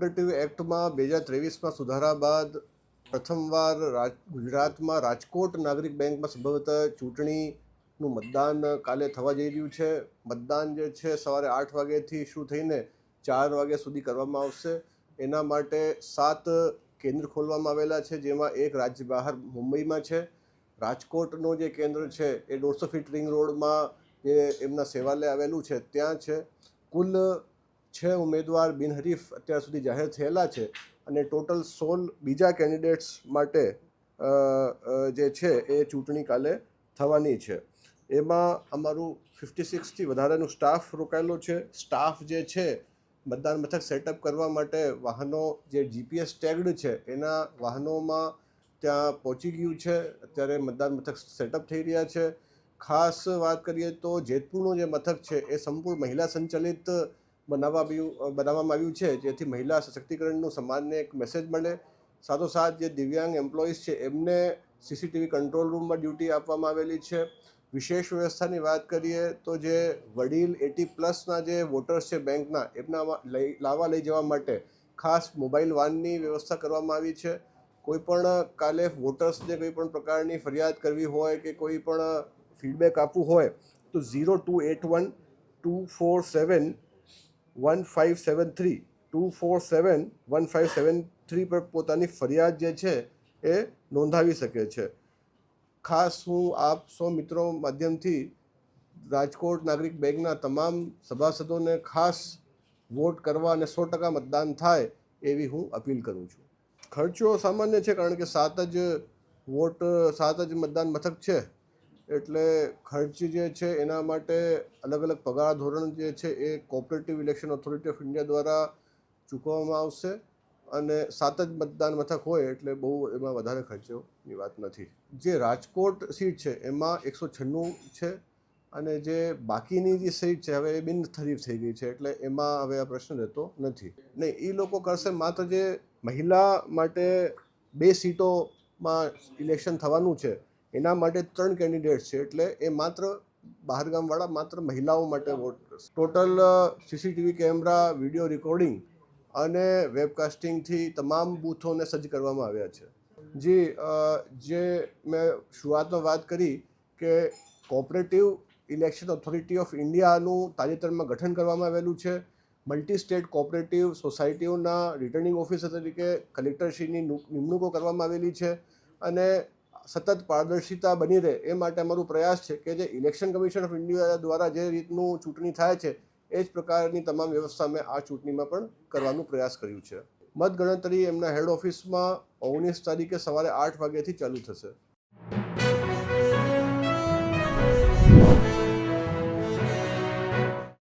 Cooperative એક્ટમાં બે હજાર ત્રેવીસમાં સુધારા બાદ પ્રથમવાર રાજ, ગુજરાતમાં રાજકોટ નાગરિક બેંકમાં સંભવતઃ ચૂંટણીનું મતદાન કાલે થવા જઈ રહ્યું છે. મતદાન જે છે સવારે આઠ વાગ્યાથી શરૂ થઈને ચાર વાગ્યા સુધી કરવામાં આવશે. એના માટે સાત કેન્દ્ર ખોલવામાં આવેલા છે, જેમાં એક રાજ્ય બહાર મુંબઈમાં છે. રાજકોટનું જે કેન્દ્ર છે એ દોઢસો ફીટ રિંગ રોડમાં જે એમના સેવાલય આવેલું છે, ત્યાં છે. કુલ છ ઉમેદવાર બિનહરીફ અત્યાર સુધી જાહેર થયેલા છે અને ટોટલ સોળ બીજા કેન્ડિડેટ્સ માટે જે છે એ ચૂંટણી કાલે થવાની છે. એમાં અમારું ફિફ્ટી સિક્સથી વધારેનું સ્ટાફ રોકાયેલો છે. સ્ટાફ જે છે, મતદાન મથક સેટઅપ કરવા માટે વાહનો જે જીપીએસ ટેગ્ડ છે, એના વાહનોમાં ત્યાં પહોંચી ગયું છે. અત્યારે મતદાન મથક સેટઅપ થઈ રહ્યા છે. ખાસ વાત કરીએ તો જેતપુરનું જે મથક છે, એ સંપૂર્ણ મહિલા સંચાલિત બનાવવા આવ્યું બનાવવામાં આવ્યું છે, જેથી મહિલા સશક્તિકરણનું સમાજને એક મેસેજ મળે. સાથોસાથ જે દિવ્યાંગ એમ્પ્લોઈઝ છે, એમને સીસીટીવી કંટ્રોલ રૂમમાં ડ્યુટી આપવામાં આવેલી છે. વિશેષ વ્યવસ્થાની વાત કરીએ તો જે વડીલ એટી પ્લસના જે વોટર્સ છે બેંકના, એમના લઈ, લાવવા લઈ જવા માટે ખાસ મોબાઈલ વાનની વ્યવસ્થા કરવામાં આવી છે. કોઈ પણ કાલે વોટર્સને કોઈ પણ પ્રકારની ફરિયાદ કરવી હોય કે કોઈ પણ ફીડબેક આપવું હોય, તો zero two eight one two four seven one five seven three two four seven one five seven three પર પોતાની ફરિયાદ જે છે એ નોંધાવી શકે છે. ખાસ હું આપ સૌ મિત્રો માધ્યમથી રાજકોટ નાગરિક બેંકના તમામ સભાસદોને ખાસ વોટ કરવા અને સો ટકા મતદાન થાય એવી હું અપીલ કરું છું. ખર્ચો સામાન્ય છે કારણ કે સાત જ વોટ, સાત જ મતદાન મથક છે. એટલે ખર્ચ જે છે એના માટે અલગ અલગ પગાર ધોરણ જે છે એ cooperative election authority of India દ્વારા ચૂકવવામાં આવશે અને સાત જ મતદાન મથક હોય એટલે બહુ એમાં વધારે ખર્ચોની વાત નથી. જે રાજકોટ સીટ છે એમાં એકસો છન્નું છે અને જે બાકીની જે સીટ છે હવે એ બિનહરીફ થઈ ગઈ છે એટલે એમાં હવે આ પ્રશ્ન રહેતો નથી. નહીં એ લોકો કરશે માત્ર જે મહિલા માટે બે સીટોમાં ઇલેક્શન થવાનું છે એના માટે ત્રણ કેન્ડિડેટ છે. એટલે એ માત્ર બહારગામવાળા, માત્ર મહિલાઓ માટે વોટ કરશે. Total CCTV camera video recording અને વેબકાસ્ટિંગથી તમામ બૂથોને સજ્જ કરવામાં આવ્યા છે. જી જે મેં શરૂઆતમાં વાત કરી કે કોઓપરેટિવ ઇલેક્શન ઓથોરિટી ઓફ ઇન્ડિયાનું તાજેતરમાં ગઠન કરવામાં આવેલું છે. મલ્ટી સ્ટેટ કોઓપરેટિવ સોસાયટીઓના રિટર્નિંગ ઓફિસર તરીકે કલેક્ટરશ્રીની નિમણૂકો કરવામાં આવેલી છે. અને સતત પારદર્શિતા બની રહે, એ માટે અમારો પ્રયાસ છે કે જે ઇલેક્શન કમિશન ઓફ ઇન્ડિયા દ્વારા જે રીતનું ચૂંટણી થાય છે, એ જ પ્રકારની તમામ વ્યવસ્થા મેં આ ચૂંટણીમાં પણ કરવાનો પ્રયાસ કર્યું છે. મતગણતરી એમના હેડ ઓફિસમાં ઓગણીસ તારીખે સવારે આઠ વાગ્યાથી ચાલુ થશે.